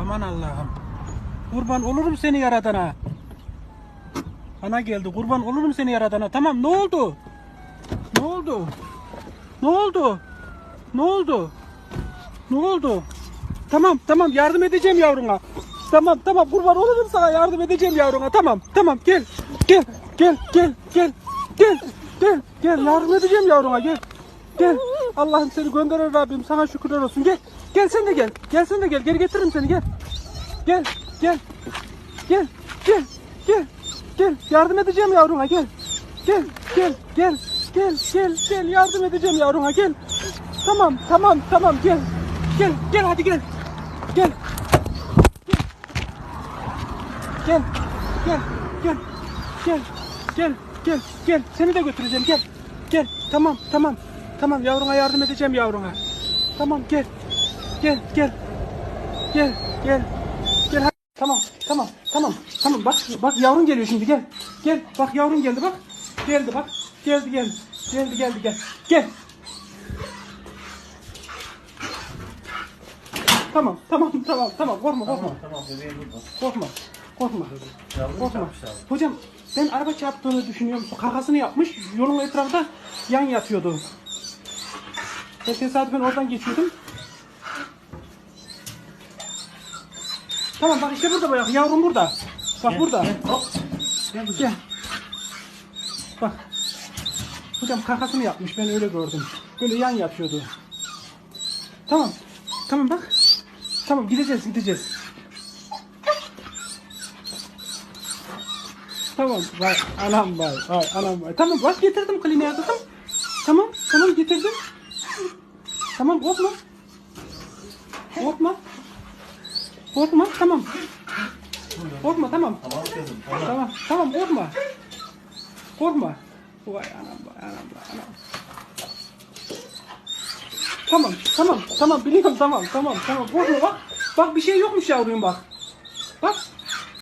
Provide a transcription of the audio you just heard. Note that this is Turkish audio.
Aman Allah'ım. Kurban olurum seni yaradana. Ana geldi. Kurban olurum seni yaradana. Tamam ne oldu? Ne oldu? Ne oldu? Ne oldu? Ne oldu? Tamam tamam yardım edeceğim yavruna. Tamam tamam kurban olurum sana yardım edeceğim yavruna. Tamam tamam gel. Gel gel gel gel. Gel gel gel yardım edeceğim yavruna gel. Gel. Allah'ım seni gönderir Rabbim sana şükürler olsun. Gel. Gel sen de gel. Gel sen de gel. Geri getiririm seni gel. Gel gel. Gel gel gel. Gel yardım edeceğim yavruna gel. Gel gel gel. Gel gel gel yardım edeceğim yavruna gel. Tamam tamam tamam gel. Gel gel hadi gel. Gel. Gel. Gel. Gel. Gel. Gel. Gel. Gel. Seni de götüreceğim. Gel. Gel. Tamam. Tamam. Tamam yavruna yardım edeceğim yavruna. Tamam gel. Gel. Gel. Gel. Gel. Gel. hadi. Tamam. Tamam. Tamam. Tamam. Bak bak yavrun geliyor şimdi. Gel. Gel. Bak yavrun geldi bak. Geldi bak. Geldi geldi. Geldi geldi gel. Gel. Tamam. Tamam. Tamam. Tamam. Korkma korkma. Tamam bebeğim burada. Korkma. Korkma. Yavrum Korkma. Hocam ben araba çarptığını düşünüyorum. Kakasını yapmış. Yolun etrafında yan yatıyordu. Ben tesadüfen oradan geçiyordum. Tamam bak işte burada bak yavrum burada. Bak burada. Gel, hop. Gel. Gel. Bak. Hocam kakasını yapmış ben öyle gördüm. Böyle yan yatıyordu. Tamam. Tamam bak. Tamam gideceğiz gideceğiz. Tamam vay anam vay vay anam vay. Tamam bak getirdim kliniğe kızım. Tamam tamam getirdim. Tamam korkma. Korkma. Korkma tamam. Korkma tamam. Tamam kızım. Tamam. Tamam, tamam korkma. Korkma. Vay anam vay anam vay anam. Tamam, tamam, tamam biliyorum tamam, tamam, tamam. Korkma bak. Bak bir şey yokmuş yavrum bak. Bak,